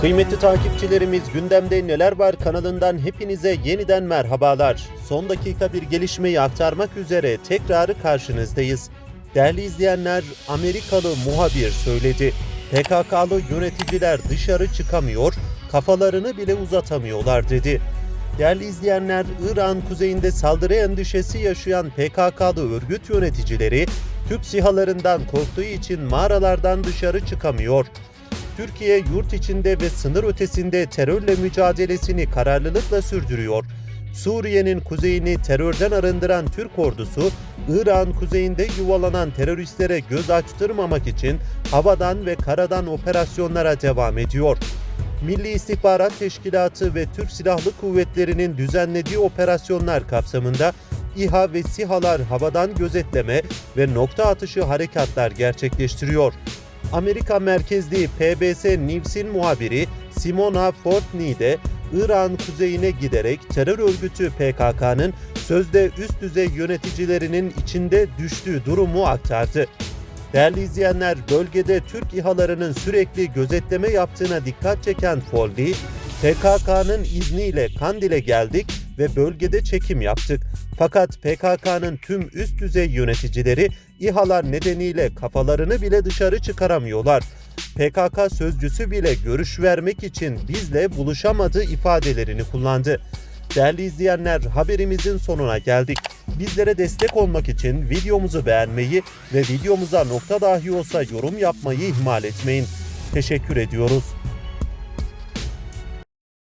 Kıymetli takipçilerimiz gündemde neler var kanalından hepinize yeniden merhabalar. Son dakika bir gelişmeyi aktarmak üzere tekrar karşınızdayız. Değerli izleyenler Amerikalı muhabir söyledi. PKK'lı yöneticiler dışarı çıkamıyor, kafalarını bile uzatamıyorlar dedi. Değerli izleyenler, İran kuzeyinde saldırı endişesi yaşayan PKK'lı örgüt yöneticileri Türk sihalarından korktuğu için mağaralardan dışarı çıkamıyor. Türkiye yurt içinde ve sınır ötesinde terörle mücadelesini kararlılıkla sürdürüyor. Suriye'nin kuzeyini terörden arındıran Türk ordusu, İran kuzeyinde yuvalanan teröristlere göz açtırmamak için havadan ve karadan operasyonlara devam ediyor. Milli İstihbarat Teşkilatı ve Türk Silahlı Kuvvetleri'nin düzenlediği operasyonlar kapsamında İHA ve SİHA'lar havadan gözetleme ve nokta atışı harekatlar gerçekleştiriyor. Amerika merkezli PBS News'in muhabiri Simona Fortney de İran kuzeyine giderek terör örgütü PKK'nın sözde üst düzey yöneticilerinin içinde düştüğü durumu aktardı. Değerli izleyenler, bölgede Türk İHA'larının sürekli gözetleme yaptığına dikkat çeken Foldi, PKK'nın izniyle Kandil'e geldik ve bölgede çekim yaptık. Fakat PKK'nın tüm üst düzey yöneticileri İHA'lar nedeniyle kafalarını bile dışarı çıkaramıyorlar. PKK sözcüsü bile görüş vermek için bizle buluşamadı ifadelerini kullandı. Değerli izleyenler haberimizin sonuna geldik. Bizlere destek olmak için videomuzu beğenmeyi ve videomuza nokta dahi olsa yorum yapmayı ihmal etmeyin. Teşekkür ediyoruz.